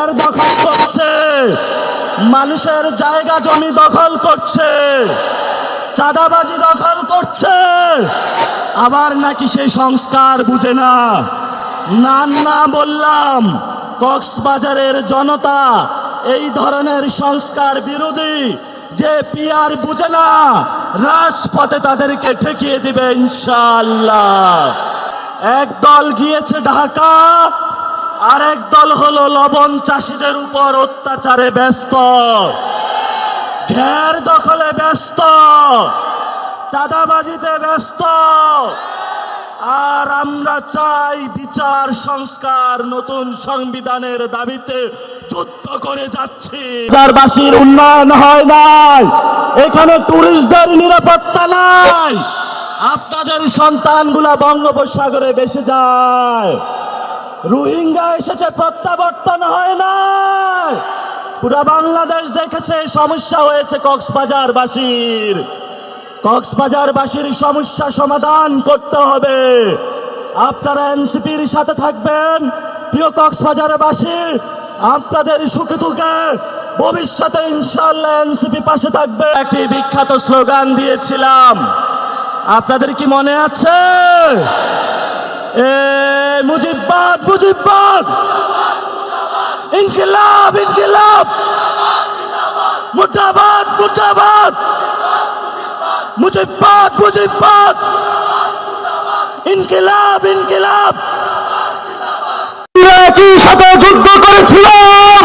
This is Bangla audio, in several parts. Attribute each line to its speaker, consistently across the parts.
Speaker 1: ঘের দখল করছে। মানুষের জায়গা জমি দখল করছে। চাঁদাবাজি দখল করছে। আবার নাকি সেই সংস্কার বুঝে না। না না বললাম, কক্সবাজারের জনতা এই ধরনের সংস্কার বিরোধী যে পিয়ার বুঝে না, রাজপথে তাদেরকে ঠেকিয়ে দিবে ইনশাল্লাহ এক দল গিয়েছে ঢাকা আর এক দল হলো লবণ চাষিদের উপর অত্যাচারে ব্যস্ত। ঘের দখলে ব্যস্ত। চাঁদাবাজিতে ব্যস্ত। আর আমরা চাই বিচার সংস্কার নতুন সংবিধানের দাবিতে যুদ্ধ করে যাচ্ছি। বাসীর উন্নয়ন হয় নাই। এখানে টুরিস্টদের নিরাপত্তা নাই। আপনাদের সন্তানগুলা বঙ্গোপসাগরে বেসে যায়। রোহিঙ্গা এসেছে, প্রত্যাবর্তন হয় না পুরা বাংলাদেশ দেখেছে, সমস্যা হয়েছে কক্সবাজারবাসীর। কক্সবাজারবাসীর সমস্যা সমাধান করতে হবে। আপনারা এনসিপির সাথে থাকবেন। প্রিয় কক্সবাজারবাসী, আপনাদের সুখে দুঃখে ভবিষ্যতে ইনশাল্লাহ এনসিপি পাশে থাকবে। একটি বিখ্যাত স্লোগান দিয়েছিলাম। আপনাদের কি মনে আছে? এ মুজিববাদ মুজিববাদ। ইনকিলাব ইনকিলাব। মুর্দাবাদ মুর্দাবাদ। মুজিববাদ মুজিববাদ। ইনকিলাব ইনকিলাব। একই সাথে যুদ্ধ করেছিলাম।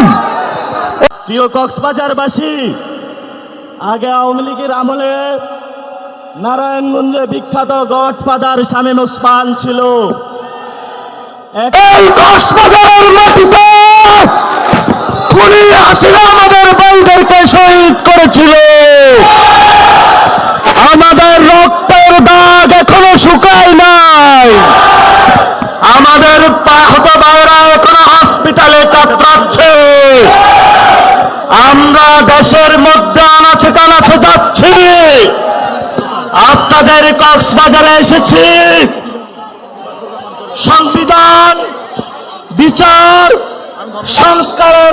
Speaker 1: প্রিয় কক্সবাজারবাসী আগে আওয়ামী লীগের আমলে নারায়ণগঞ্জে বিখ্যাত গডফাদার শামীম ওসমান ছিল। এই কক্সবাজারের মাটিতে খুনি হাসিনা আমাদের ভাইদেরকে শহীদ করেছিল। আমাদের রক্তের দাগ এখনও শুকায় নাই। আমাদের পাহত ভাইরা এখনও হসপিটালে কাতরাচ্ছে। আমরা দেশের মধ্যে আনাচে কানাচে যাচ্ছি। আপনাদের কক্সবাজারে এসেছি সংবিধান বিচার